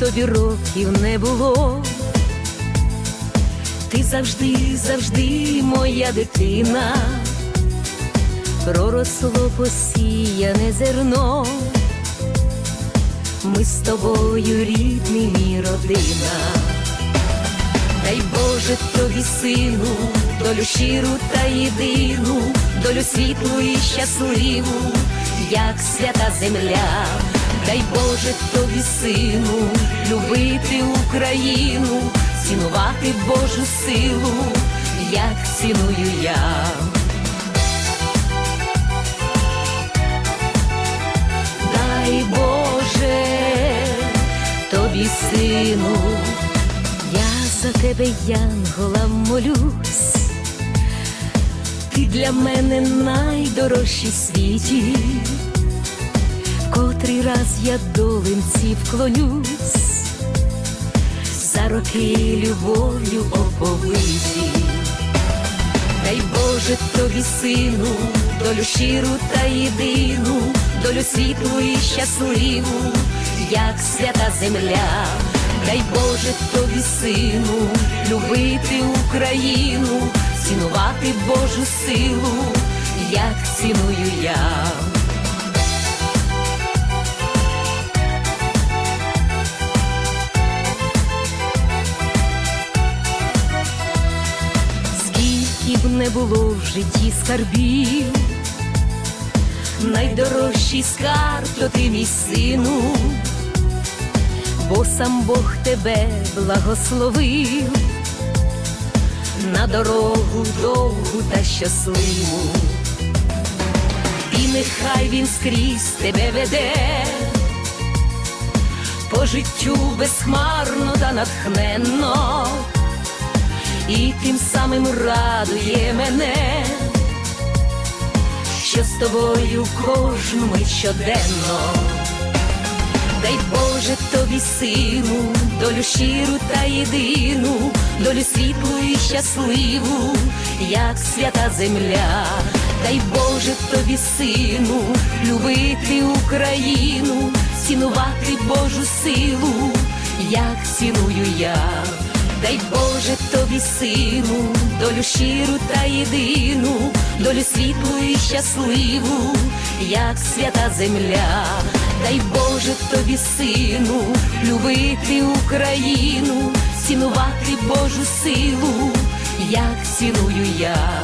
тобі років не було. Ти завжди, завжди моя дитина, проросло посіяне зерно. Ми з тобою рідний мій родина. Дай Боже тобі сину, долю щиру та єдину, долю світлу і щасливу, як свята земля. Дай Боже тобі сину, любити Україну, цінувати Божу силу, як ціную я. Дай Боже тобі сину. Я за тебе, Янгола, молюсь, ти для мене найдорожчий світі, котрий раз я долинці вклонюсь, за роки любов'ю оповиті. Дай Боже тобі сину, долю щиру та єдину, долю світлу і щасливу, як свята земля. Дай Боже тобі сину, любити Україну, цінувати Божу силу, як ціную я. Б не було в житті скарбів, найдорожчий скарб то ти мій сину, бо сам Бог тебе благословив. На дорогу довгу та щасливу, і нехай він скрізь тебе веде. По життю безхмарно та натхненно, і тим самим радує мене, що з тобою кожну мить щоденно. Дай Боже тобі сину, долю щиру та єдину, долю світлу і щасливу, як свята земля. Дай Боже тобі сину, любити Україну, цінувати Божу силу, як ціную я. Дай Боже тобі сину, долю щиру та єдину, долю світлу і щасливу, як свята земля. Дай Боже тобі сину, любити Україну, цінувати Божу силу, як ціную я.